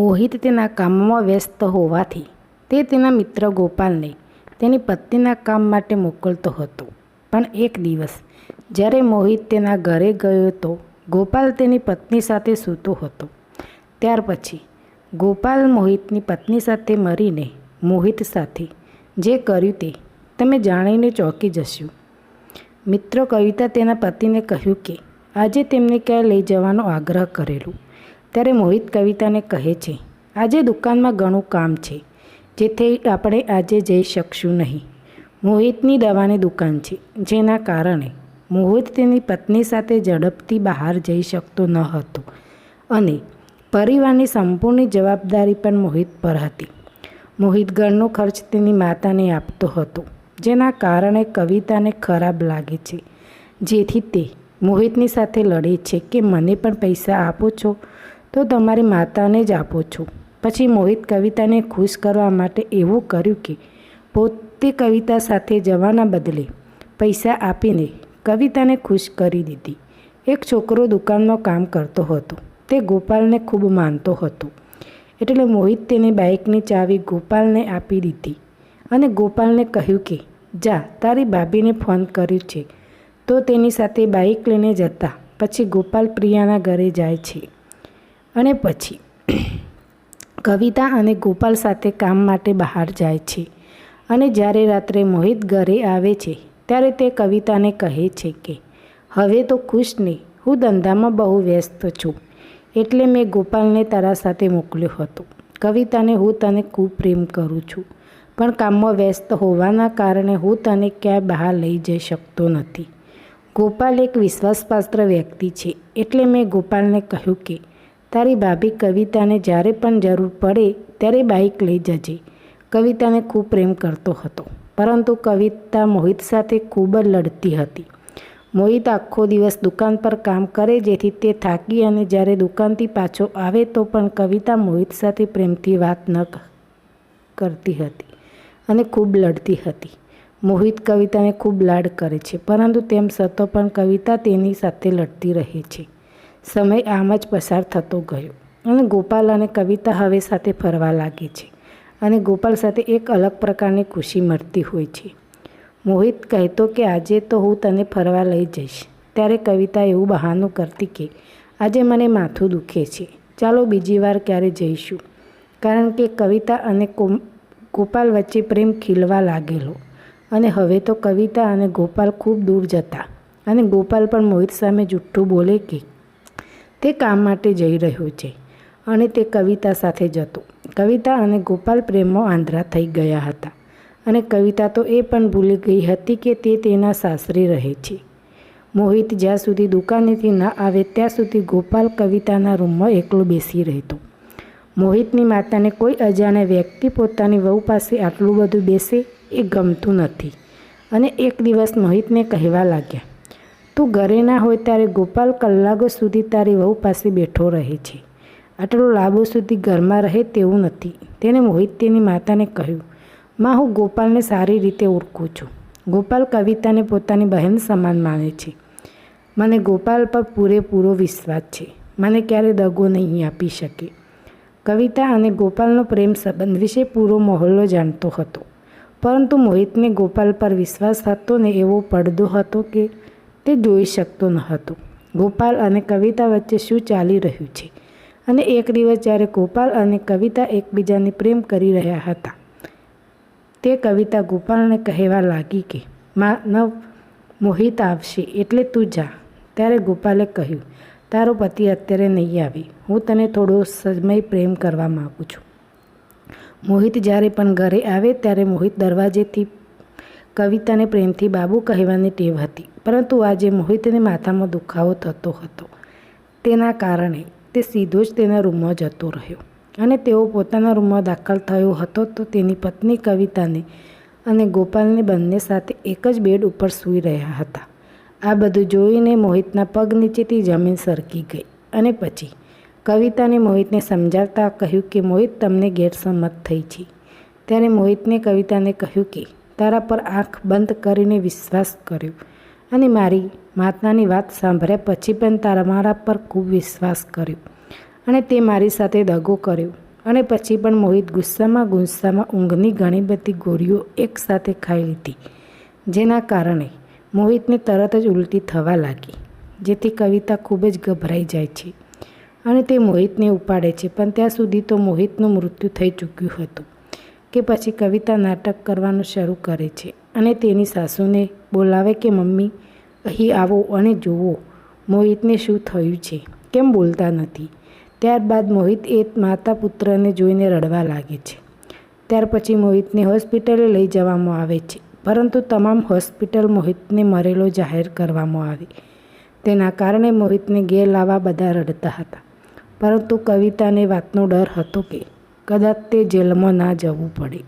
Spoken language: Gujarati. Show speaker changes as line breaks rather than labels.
મોહિત તેના કામમાં વ્યસ્ત હોવાથી તે તેના મિત્ર ગોપાલને તેની પત્નીના કામ માટે મોકલતો હતો. પણ એક દિવસ, જ્યારે મોહિત તેના ઘરે ગયો તો ગોપાલ તેની પત્ની સાથે સૂતો હતો. ત્યાર પછી ગોપાલ મોહિતની પત્ની સાથે મરીને મોહિત સાથે જે કર્યું તે તમે જાણીને ચોંકી જશો. મિત્રો કવિતા તેના પતિને કહ્યું કે, આજે તેમને ક્યાંય લઈ જવાનો આગ્રહ કરેલો. ત્યારે મોહિત કવિતાને કહે છે, આજે દુકાનમાં ઘણું કામ છે, જેથી આપણે આજે જઈ શકશું નહીં. મોહિતની દવાની દુકાન છે, જેના કારણે મોહિત તેની પત્ની સાથે ઝડપથી બહાર જઈ શકતો ન હતો અને પરિવારની સંપૂર્ણ જવાબદારી પણ મોહિત પર હતી. મોહિત ઘરનો ખર્ચ તેની માતાને આપતો હતો, જેના કારણે કવિતાને ખરાબ લાગે છે, જેથી તે મોહિતની સાથે લડે છે કે મને પણ પૈસા આપો છો? તો તમારી માતાને જ આપો છો. પછી મોહિત કવિતાને ખુશ કરવા માટે એવું કર્યું કે, પોતે કવિતા સાથે જવાના બદલે પૈસા આપીને કવિતાને ખુશ કરી દીધી. એક છોકરો દુકાનમાં કામ કરતો હતો. તે ગોપાલને ખૂબ માનતો હતો. એટલે મોહિત તેની બાઇકની ચાવી ગોપાલને આપી દીધી. અને ગોપાલને કહ્યું કે, જા, તારી ભાભીને ફોન કર્યું છે. તો તેની સાથે બાઇક લઈને જતા. પછી ગોપાલ પ્રિયાના ઘરે જાય છે. અને પછી કવિતા અને ગોપાલ સાથે કામ માટે બહાર જાય છે. અને જ્યારે રાત્રે મોહિત ઘરે આવે છે, ત્યારે તે કવિતાને કહે છે કે, હવે તો ખુશ નહીં, હું ધંધામાં બહુ વ્યસ્ત છું, એટલે મેં ગોપાલને તારા સાથે મોકલ્યો હતો. કવિતાને હું તને ખૂબ પ્રેમ કરું છું, પણ કામમાં વ્યસ્ત હોવાના કારણે હું તને ક્યાંય બહાર લઈ જઈ શકતો નથી. ગોપાલ એક વિશ્વાસપાત્ર વ્યક્તિ છે, એટલે મેં ગોપાલને કહ્યું કે તારી ભાભી કવિતાને જ્યારે પણ જરૂર પડે ત્યારે બાઇક લઈ જજે. કવિતાને ખૂબ પ્રેમ કરતો હતો, પરંતુ કવિતા મોહિત સાથે ખૂબ જ લડતી હતી. મોહિત આખો દિવસ દુકાન પર કામ કરે જેથી તે થાકી અને જ્યારે દુકાનથી પાછો આવે તો પણ કવિતા મોહિત સાથે પ્રેમથી વાત ન કરતી હતી અને ખૂબ લડતી હતી. મોહિત કવિતાને ખૂબ લાડ કરે છે, પરંતુ તેમ છતાં પણ કવિતા તેની સાથે લડતી રહે છે. સમય આમ જ પસાર થતો ગયો અને ગોપાલ અને કવિતા હવે સાથે ફરવા લાગે છે અને ગોપાલ સાથે એક અલગ પ્રકારની ખુશી મળતી હોય છે. મોહિત કહેતો કે આજે તો હું તને ફરવા લઈ જઈશ. ત્યારે કવિતા એવું બહાનું કરતી કે આજે મને માથું દુખે છે. ચાલો બીજી વાર ક્યારે જઈશું. કારણ કે કવિતા અને ગોપાલ વચ્ચે પ્રેમ ખીલવા લાગેલો. અને હવે તો કવિતા અને ગોપાલ ખૂબ દૂર જતા. અને ગોપાલ પણ મોહિત સામે જુઠ્ઠું બોલે કે તે કામ માટે જઈ રહ્યો છે અને તે કવિતા સાથે જતો. કવિતા અને ગોપાલ પ્રેમમાં આંધ્રા થઈ ગયા હતા અને કવિતા તો એ પણ ભૂલી ગઈ હતી કે તે તેના સાસરે રહે છે. મોહિત જ્યાં સુધી દુકાનેથી ના આવે ત્યાં સુધી ગોપાલ કવિતાના રૂમમાં એકલો બેસી રહેતો. મોહિતની માતાને કોઈ અજાણ્યા વ્યક્તિ પોતાની વહુ પાસે આટલું બધું બેસે એ ગમતું નથી. અને એક દિવસ મોહિતને કહેવા લાગ્યા તું ઘરે ના હોય ત્યારે ગોપાલ કલાકો સુધી તારી વહુ પાસે બેઠો રહે છે. આટલો લાંબો સુધી ઘરમાં રહે તેવું નથી. તેને મોહિત તેની માતાને કહ્યું, માં, હું ગોપાલને સારી રીતે ઓળખું છું. ગોપાલ કવિતાને પોતાની બહેન સમાન માને છે. મને ગોપાલ પર પૂરેપૂરો વિશ્વાસ છે. મને ક્યારે દગો નહીં આપી શકે. કવિતા અને ગોપાલનો પ્રેમ સંબંધ વિશે પૂરો મહોલ્લો જાણતો હતો. પરંતુ મોહિતને ગોપાલ પર વિશ્વાસ હતો ને એવો પડદો હતો કે તે જોઈ શકતો ન હતો. ગોપાલ અને કવિતા વચ્ચે શું ચાલી રહ્યું છે? અને એક દિવસ જ્યારે ગોપાલ અને કવિતા એકબીજાને પ્રેમ કરી રહ્યા હતા, તે કવિતા ગોપાલને કહેવા લાગી કે, માં, નવ મોહિત આવશે, એટલે તું જા. ત્યારે ગોપાલે કહ્યું, તારો પતિ અત્યારે નહીં આવે. હું તને થોડો સમય પ્રેમ કરવા માગું છું. મોહિત જ્યારે પણ ઘરે આવે, ત્યારે મોહિત દરવાજેથી કવિતાને પ્રેમથી બાબુ કહેવાની ટેવ હતી. પરંતુ આજે મોહિતને માથામાં દુખાવો થતો હતો. તેના કારણે તે સીધો જ તેના રૂમમાં જતો રહ્યો અને તેઓ પોતાના રૂમમાં દાખલ થયો હતો તો તેની પત્ની કવિતાને અને ગોપાલને બંને સાથે એક જ બેડ ઉપર સૂઈ રહ્યા હતા. આ બધું જોઈને મોહિતના પગ નીચેથી જમીન સરકી ગઈ અને પછી કવિતાને મોહિતને સમજાવતા કહ્યું કે, મોહિત, તમને ગેરસમત થઈ છે. ત્યારે મોહિતને કવિતાને કહ્યું કે, તારા પર આંખ બંધ કરીને વિશ્વાસ કર્યો. અને મારી માતાની વાત સાંભળ્યા પછી પણ તારા મારા પર ખૂબ વિશ્વાસ કર્યો અને તે મારી સાથે દગો કર્યો અને પછી પણ મોહિત ગુસ્સામાં ગુસ્સામાં ઊંઘની ઘણી બધી ગોળીઓ એકસાથે ખાઈ લીધી. જેના કારણે મોહિતને તરત જ ઉલટી થવા લાગી, જેથી કવિતા ખૂબ જ ગભરાઈ જાય છે અને તે મોહિતને ઉપાડે છે. પણ ત્યાં સુધી તો મોહિતનું મૃત્યુ થઈ ચૂક્યું હતું કે પછી કવિતા નાટક કરવાનું શરૂ કરે છે. અને તેની સાસુને બોલાવે કે, મમ્મી, અહીં આવો અને જુઓ, મોહિતને શું થયું છે? કેમ બોલતા નથી? ત્યારબાદ મોહિત એ માતા પુત્રને જોઈને રડવા લાગે છે. ત્યાર પછી મોહિતને હોસ્પિટલે લઈ જવામાં આવે છે. પરંતુ તમામ હોસ્પિટલ મોહિતને મરેલો જાહેર કરવામાં આવે. તેના કારણે મોહિતને ઘેર લાવવા બધા રડતા હતા. પરંતુ કવિતાને વાતનો ડર હતો કે, કદાચ તે જેલમાં ના જવું પડે.